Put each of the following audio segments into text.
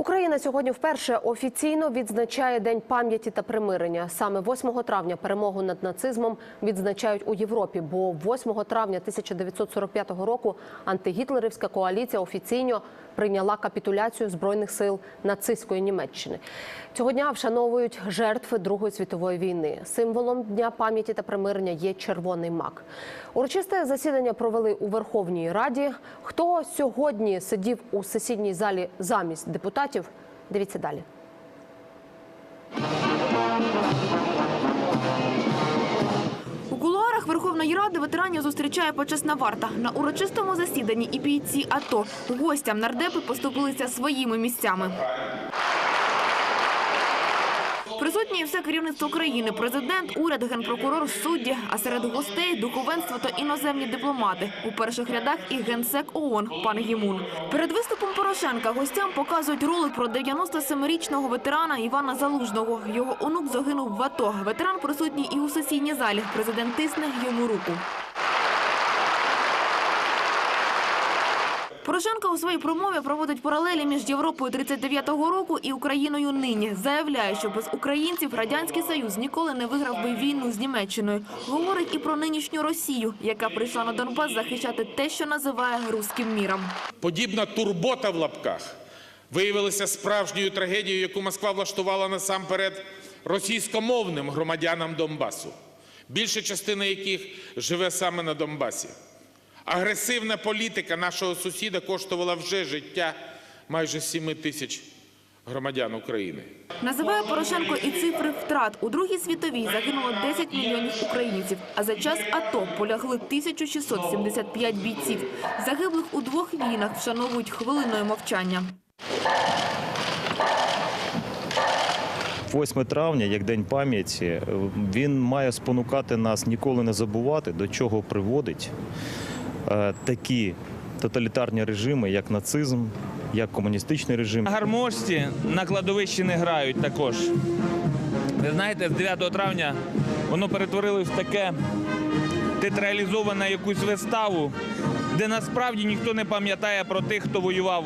Україна сьогодні вперше офіційно відзначає День пам'яті та примирення. Саме 8 травня перемогу над нацизмом відзначають у Європі. Бо 8 травня 1945 року антигітлерівська коаліція офіційно прийняла капітуляцію збройних сил нацистської Німеччини. Цього дня вшановують жертви Другої світової війни. Символом дня пам'яті та примирення є червоний мак. Урочисте засідання провели у Верховній Раді. Хто сьогодні сидів у сесійній залі замість депутатів? Дивіться далі. У кулуарах Верховної Ради ветеранів зустрічає почесна варта. На урочистому засіданні і бійці АТО. Гостям нардепи поступилися своїми місцями. Присутні все керівництво країни, президент, уряд, генпрокурор, судді, а серед гостей духовенство та іноземні дипломати. У перших рядах і генсек ООН пан Гімун. Перед виступом Порошенка гостям показують ролик про 97-річного ветерана Івана Залужного. Його онук загинув в АТО. Ветеран присутній і у сесійній залі. Президент тисне йому руку. Порошенко у своїй промові проводить паралелі між Європою 39-го року і Україною нині. Заявляє, що без українців радянський союз ніколи не виграв би війну з Німеччиною. Говорить і про нинішню Росію, яка прийшла на Донбас захищати те, що називає руським міром. Подібна турбота в лапках виявилася справжньою трагедією, яку Москва влаштувала насамперед російськомовним громадянам Донбасу, більша частина яких живе саме на Донбасі. Агресивна політика нашого сусіда коштувала вже життя майже 7 тисяч громадян України. Називає Порошенко і цифри втрат. У Другій світовій загинуло 10 мільйонів українців, а за час АТО полягли 1675 бійців. Загиблих у двох війнах вшановують хвилиною мовчання. 8 травня, як День пам'яті, він має спонукати нас ніколи не забувати, до чого приводить такі тоталітарні режими, як нацизм, як комуністичний режим. Гармошці на кладовищі не грають також. Ви знаєте, з 9 травня воно перетворилось в таке театралізоване якусь виставу, де насправді ніхто не пам'ятає про тих, хто воював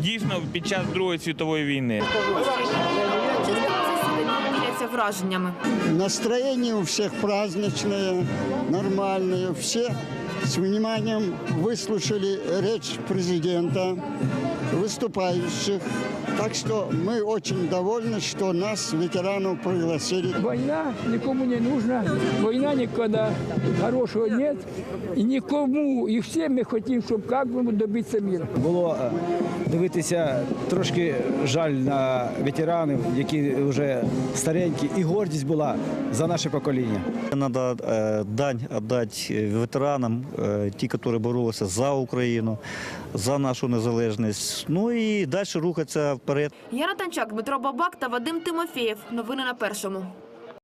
дійсно під час Другої світової війни. Враженнями. Настроение у всех праздничное, нормальное. Все с вниманием выслушали речь президента, выступающих. Так что мы очень довольны, что нас, ветеранов, пригласили. Война никому не нужна, война никогда хорошего нет, и никому, и все мы хотим, чтобы как бы добиться мира. Було е, дивитися трошки жаль на ветеранів, які вже старенькі, і гордість була за наше покоління. Надо э, дань отдать э, ветеранам, э, ті, які боролися за Україну, за нашу незалежність. Ну і далі рухатися вперед. Яна Танчак, Дмитро Бабак та Вадим Тимофєєв. Новини на першому.